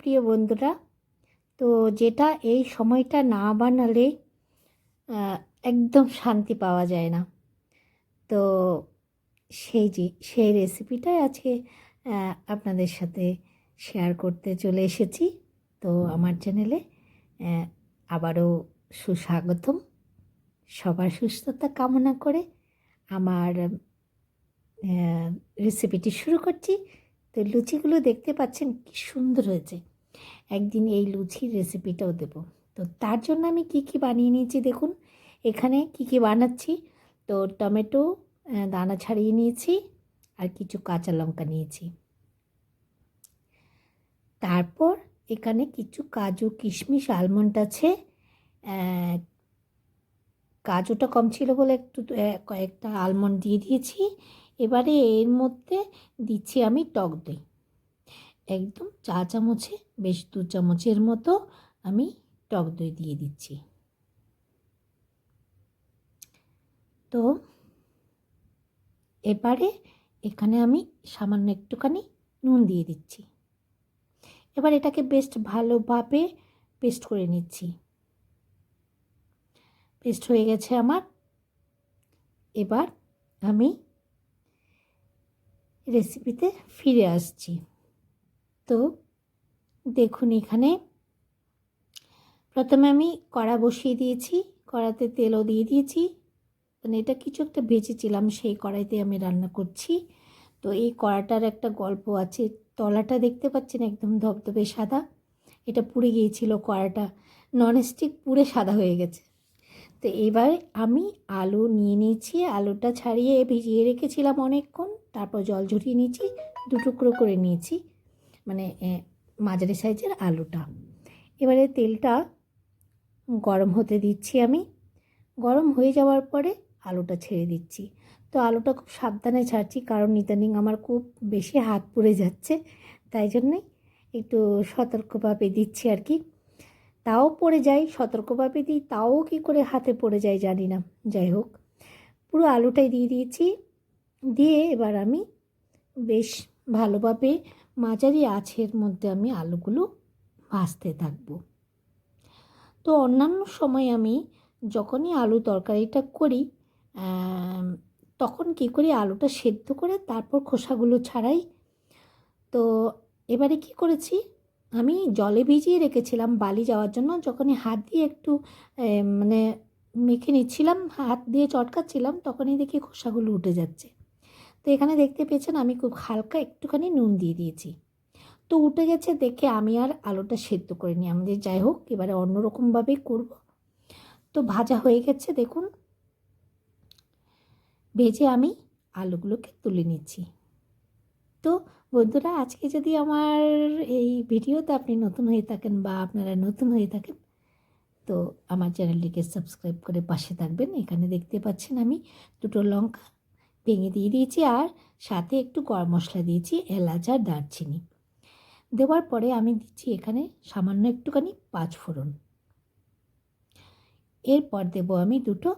প্রিয় বন্ধুরা, তো যেটা এই সময়টা না বানালে একদম শান্তি পাওয়া যায় না। তো সেই যে, সেই রেসিপিটাই আজকে আপনাদের সাথে শেয়ার করতে চলে এসেছি। তো আমার চ্যানেলে আবারও সুস্বাগতম। সবার সুস্থতা কামনা করে আমার রেসিপিটি শুরু করছি। তো লুচিগুলো দেখতে পাচ্ছেন কি সুন্দর হয়েছে। একদিন এই লুচির রেসিপিটাও দেব। তো তার জন্য আমি কি কি বানিয়ে নিয়েছি দেখুন। এখানে কি কি বানাচ্ছি? তো টমেটো দানা ছাড়িয়ে নিয়েছি আর কিছু কাঁচা লঙ্কা নিয়েছি। তারপর এখানে কিছু কাজু, কিশমিশ, আলমন্ড আছে। কাজুটা কম ছিল বলে একটু কয়েকটা আলমন্ড দিয়ে দিয়েছি। এবারে এর মধ্যে দিচ্ছি আমি টক দই। একদম চা চামচে, বেশ দু চামচের মতো আমি টক দই দিয়ে দিচ্ছি। তো এবারে এখানে আমি সামান্য একটুখানি নুন দিয়ে দিচ্ছি। এবার এটাকে বেস্ট ভালোভাবে পেস্ট করে নিচ্ছি। পেস্ট হয়ে গেছে আমার। এবার আমি রেসিপিতে ফিরে আসছি। তো দেখুন এখানে প্রথমে আমি কড়া বসিয়ে দিয়েছি, কড়াতে তেলও দিয়ে দিয়েছি। মানে এটা কিছু একটা ভেজেছিলাম, সেই কড়াইতে আমি রান্না করছি। তো এই কড়াটার একটা গল্প আছে, তলাটা দেখতে পাচ্ছেন একদম ধবধবে সাদা। এটা পুড়ে গিয়েছিল কড়াটা ননস্টিক পুড়ে সাদা হয়ে গেছে। তো এবার আমি আলু নিয়ে নিয়েছি, আলুটা ছাড়িয়ে ভিজিয়ে রেখেছিলাম অনেকক্ষণ। তারপর জল ঝরিয়ে নিয়েছি, দু টুকরো করে নিয়েছি মানে মাঝারি সাইজের আলুটা। এবারে তেলটা গরম হতে দিচ্ছি আমি। গরম হয়ে যাওয়ার পরে আলুটা ছেড়ে দিচ্ছি। তো আলুটা খুব সাবধানে ছাড়ছি, কারণ ইদানিং আমার খুব বেশি হাত পুড়ে যাচ্ছে, তাই জন্যই একটু সতর্কভাবে দিচ্ছি আর কি। তাও পড়ে যায়, সতর্কভাবে দিই, তাও কি করে হাতে পড়ে যায় জানি না। যাই হোক, পুরো আলুটাই দিয়ে দিয়েছি। দিয়ে এবার আমি বেশ ভালোভাবে মাঝারি আঁচের মধ্যে আমি আলুগুলো ভাজতে থাকব। তো অন্যান্য সময় আমি যখনই আলু তরকারিটা করি তখন কী করি? আলুটা সেদ্ধ করে তারপর খোসাগুলো ছাড়াই, তো এবারে কি করেছি? আমি জলে ভিজিয়ে রেখেছিলাম বালি যাওয়ার জন্য। যখনই হাত দিয়ে একটু মানে মেখে নিচ্ছিলাম, হাত দিয়ে চটকাচ্ছিলাম, তখনই দেখি খোসাগুলো উঠে যাচ্ছে। তো এখানে দেখতে পেয়েছেন আমি খুব হালকা একটুখানি নুন দিয়ে দিয়েছি। তো উঠে গেছে দেখে আমি আর আলুটা সেদ্ধ করে করিনি আমাদের যাই হোক, এবারে অন্যরকমভাবেই করব। তো ভাজা হয়ে গেছে, দেখুন। ভেজে আমি আলুগুলোকে তুলে নিচ্ছি। তো বন্ধুরা, আজকে যদি আমার এই ভিডিওতে আপনি নতুন হয়ে থাকেন বা আপনারা নতুন হয়ে থাকেন, তো আমার চ্যানেলটিকে সাবস্ক্রাইব করে পাশে থাকবেন। এখানে দেখতে পাচ্ছেন আমি দুটো লঙ্কা ভেঙে দিয়ে দিয়েছি আর সাথে একটু গরম মশলা দিয়েছি, এলাচ আর দারচিনি। দেওয়ার পরে আমি দিচ্ছি এখানে সামান্য একটুখানি পাঁচ ফোড়ন এরপর দেব আমি দুটো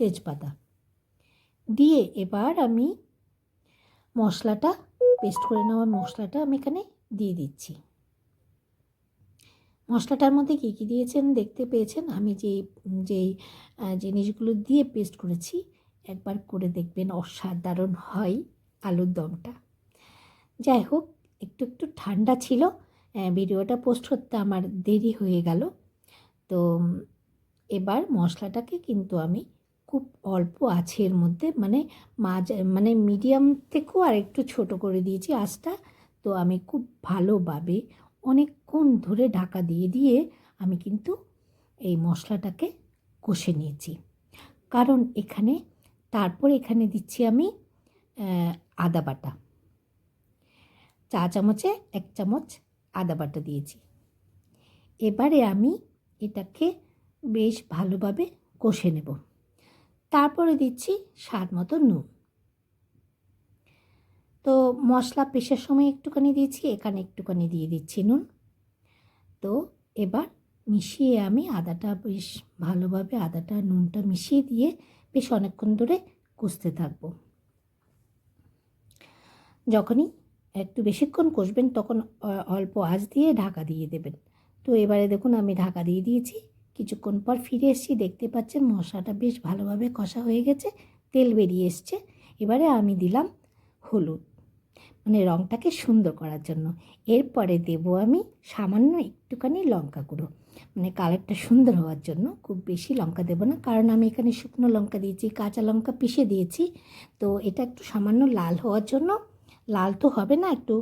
তেজপাতা। দিয়ে এবার আমি মশলাটা, পেস্ট করে নেওয়া মশলাটা আমি এখানে দিয়ে দিচ্ছি। মশলাটার মধ্যে কী কী দিয়েছেন দেখতে পেয়েছেন? আমি যেই যেই জিনিসগুলো দিয়ে পেস্ট করেছি একবার করে দেখবেন, অসাধারণ হয় আলুর দমটা। যাই হোক, একটু একটু ঠান্ডা ছিল ভিডিওটা পোস্ট করতে আমার দেরি হয়ে গেল। তো, এবার মশলাটাকে কিন্তু আমি খুব অল্প আছে এর মধ্যে মানে মাঝ মানে মিডিয়াম থেকেও আর একটু ছোট করে দিয়েছি আঁচটা। তো আমি খুব ভালোভাবে অনেকক্ষণ ধরে ঢাকা দিয়ে দিয়ে আমি কিন্তু এই মশলাটাকে কষে নিয়েছি। কারণ এখানে তারপর এখানে দিচ্ছি আমি আদা বাটা। চা চামচে এক চামচ আদা বাটা দিয়েছি। এবারে আমি এটাকে বেশ ভালোভাবে কষে নেব। তারপরে দিচ্ছি স্বাদ মতো নুন। তো মশলা পেশার সময় একটুখানি দিয়েছি, এখানে একটুখানি দিয়ে দিচ্ছি নুন। তো এবার মিশিয়ে আমি আদাটা বেশ ভালোভাবে, আদাটা নুনটা মিশিয়ে দিয়ে বেশ অনেকক্ষণ ধরে কষতে থাকব। যখনই একটু বেশিক্ষণ কষবেন তখন অল্প আঁচ দিয়ে ঢাকা দিয়ে দেবেন। তো এবারে দেখুন আমি ঢাকা দিয়ে দিয়েছি। কিছুক্ষণ পর ফিরে এসেছি, দেখতে পাচ্ছেন মশলাটা বেশ ভালোভাবে কষা হয়ে গেছে, তেল বেরিয়ে এসছে। এবারে আমি দিলাম হলুদ মানে রঙটাকে সুন্দর করার জন্য। এরপরে দেব আমি সামান্য একটুখানি লঙ্কা গুঁড়ো। মানে কালারটা সুন্দর হওয়ার জন্য খুব বেশি লঙ্কা দেবো না। কারণ আমি এখানে শুকনো লঙ্কা দিয়েছি, কাঁচা লঙ্কা পিষে দিয়েছি। তো এটা একটু সামান্য লাল হওয়ার জন্য, লাল তো হবে না, একটু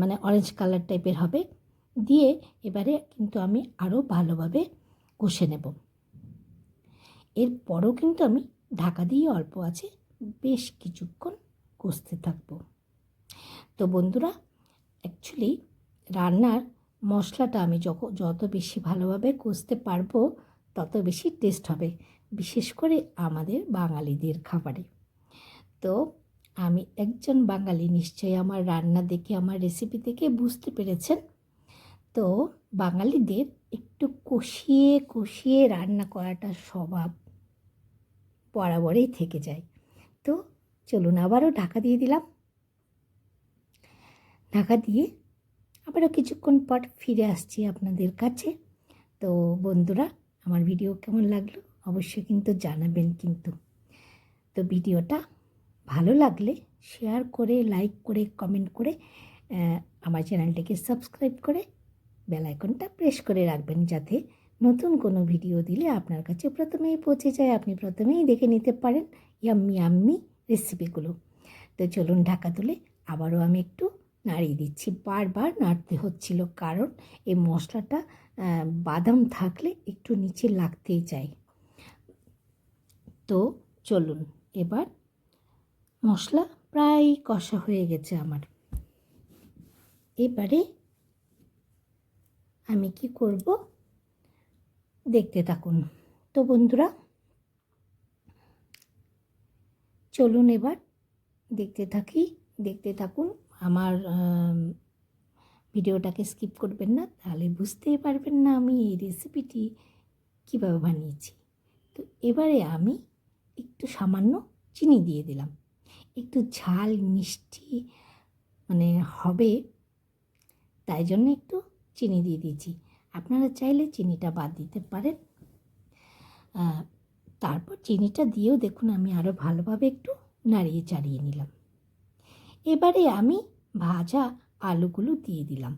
মানে অরেঞ্জ কালার টাইপের হবে। দিয়ে এবারে কিন্তু আমি আরও ভালোভাবে কষে নেব। এরপরও কিন্তু আমি ঢাকা দিয়ে অল্প আছে, বেশ কিছুক্ষণ কষতে থাকব। তো বন্ধুরা অ্যাকচুয়ালি রান্নার মশলাটা আমি যত যত বেশি ভালোভাবে কষতে পারব, তত বেশি টেস্ট হবে, বিশেষ করে আমাদের বাঙালিদের খাবারে। তো আমি একজন বাঙালি, নিশ্চয়ই আমার রান্না দেখে, আমার রেসিপি দেখে বুঝতে পেরেছেন। তো বাঙালিদের একটু কষিয়ে কষিয়ে রান্না করাটা স্বভাব বরাবরই থেকে যায়। তো চলুন আবারও ঢাকা দিয়ে দিলাম। ঢাকা দিয়ে আবারও কিছুক্ষণ পর ফিরে আসছি আপনাদের কাছে। তো বন্ধুরা, আমার ভিডিও কেমন লাগল অবশ্যই কিন্তু জানাবেন কিন্তু। তো ভিডিওটা ভালো লাগলে শেয়ার করে, লাইক করে, কমেন্ট করে আমার চ্যানেলটিকে সাবস্ক্রাইব করে বেল আইকনটা প্রেস করে রাখবেন যাতে নতুন কোনো ভিডিও দিলে আপনার কাছে প্রথমেই পৌঁছে যায়, আপনি প্রথমেই দেখে নিতে পারেন ইয়াম্মি আম্মি রেসিপিগুলো। তো চলুন ঢাকা তুলে আবারও আমি একটু নাড়িয়ে দিচ্ছি। বারবার নাড়তে হচ্ছিল কারণ এই মশলাটা বাদাম থাকলে একটু নিচে লাগতেই চায় তো চলুন, এবার মশলা প্রায় কষা হয়ে গেছে আমার। এবারে আমি কি করব? দেখতে থাকুন। তো বন্ধুরা, চলুন এবার দেখতে থাকি, দেখতে থাকুন আমার ভিডিওটাকে স্কিপ করবেন না, তাহলে বুঝতেই পারবেন না আমি এই রেসিপিটি কীভাবে বানিয়েছি। তো এবারে আমি একটু সামান্য চিনি দিয়ে দিলাম। একটু ঝাল, মিষ্টি মানে হবে, তাই জন্য একটু চিনি দিয়ে দিয়েছি। আপনারা চাইলে চিনিটা বাদ দিতে পারেন। তারপর চিনিটা দিয়েও দেখুন আমি আরও ভালোভাবে একটু নাড়িয়ে চাড়িয়ে নিলাম। এবারে আমি ভাজা আলুগুলো দিয়ে দিলাম।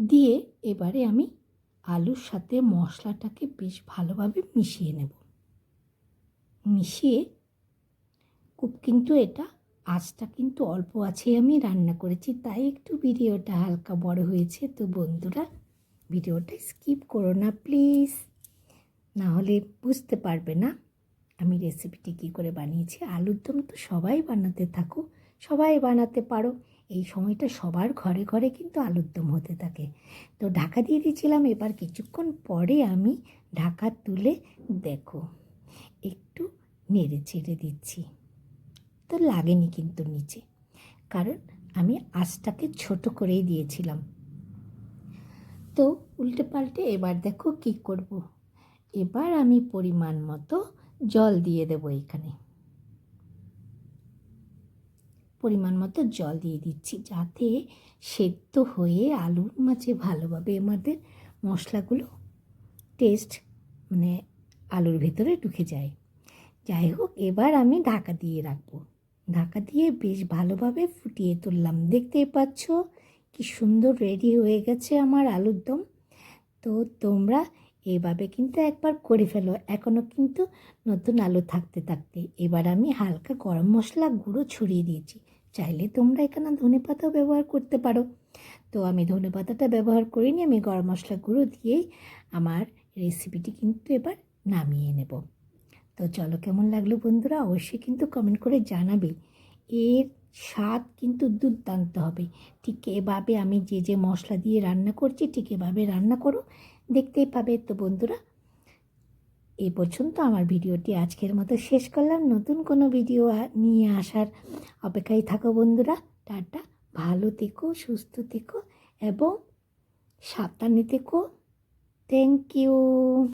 দিয়ে এবারে আমি আলুর সাথে মশলাটাকে বেশ ভালোভাবে মিশিয়ে নেব। মিশিয়ে খুব কিন্তু এটা আঁচটা কিন্তু অল্প আছে আমি রান্না করেছি, তাই একটু ভিডিওটা হালকা বড় হয়েছে। তো বন্ধুরা, ভিডিওটা স্কিপ করো না, প্লিজ। না হলে বুঝতে পারবে না। আমি রেসিপিটি কী করে বানিয়েছি? আলুর দম তো সবাই বানাতে থাকো সবাই বানাতে পারো। এই সময়টা সবার ঘরে ঘরে কিন্তু আলুর দম হতে থাকে। তো ঢাকা দিয়ে দিয়েছিলাম, এবার কিছুক্ষণ পরে আমি ঢাকা তুলে দেখো, একটু নেড়ে ছেড়ে দিচ্ছি। তো লাগেনি কিন্তু নিচে, কারণ আমি আঁচটাকে ছোট করেই দিয়েছিলাম। তো উল্টে পাল্টে এবার দেখো কি করব। এবার আমি পরিমাণ মতো জল দিয়ে দেব এখানে। পরিমাণ মতো জল দিয়ে দিচ্ছি যাতে সেদ্ধ হয়ে আলুর মাঝে ভালোভাবে আমাদের মশলাগুলো টেস্ট মানে আলুর ভেতরে ঢুকে যায়। যাই হোক, এবার আমি ঢাকা দিয়ে রাখব। ঢাকা দিয়ে বেশ ভালোভাবে ফুটিয়ে তুললাম। দেখতেই পাচ্ছ কি সুন্দর রেডি হয়ে গেছে আমার আলুর দম। তো তোমরা এভাবে কিন্তু একবার করে ফেলো। এখনও কিন্তু নতুন আলু থাকতে থাকতে। এবার আমি হালকা গরম মশলা গুঁড়ো ছড়িয়ে দিয়েছি। চাইলে তোমরা এখানে ধনে পাতাও ব্যবহার করতে পারো। তো আমি ধনে পাতাটা ব্যবহার করিনি, আমি গরম মশলা গুঁড়ো দিয়েই আমার রেসিপিটি কিন্তু এবার নামিয়ে নেব। তো চলো কেমন লাগল বন্ধুরা? অবশ্যই কিন্তু কমেন্ট করে জানাবে। এর স্বাদ কিন্তু দুর্দান্ত হবে। ঠিক এভাবে আমি যে যে মশলা দিয়ে রান্না করছি, ঠিক এভাবে রান্না করো। দেখতেই পাবে। তো বন্ধুরা, এ পর্যন্ত আমার ভিডিওটি আজকের মতো শেষ করলাম। নতুন কোনো ভিডিও নিয়ে আসার অপেক্ষায় থাকো বন্ধুরা। টাটা, ভালো থেকো, সুস্থ থেকো এবং সাবধানে থেকো। Thank you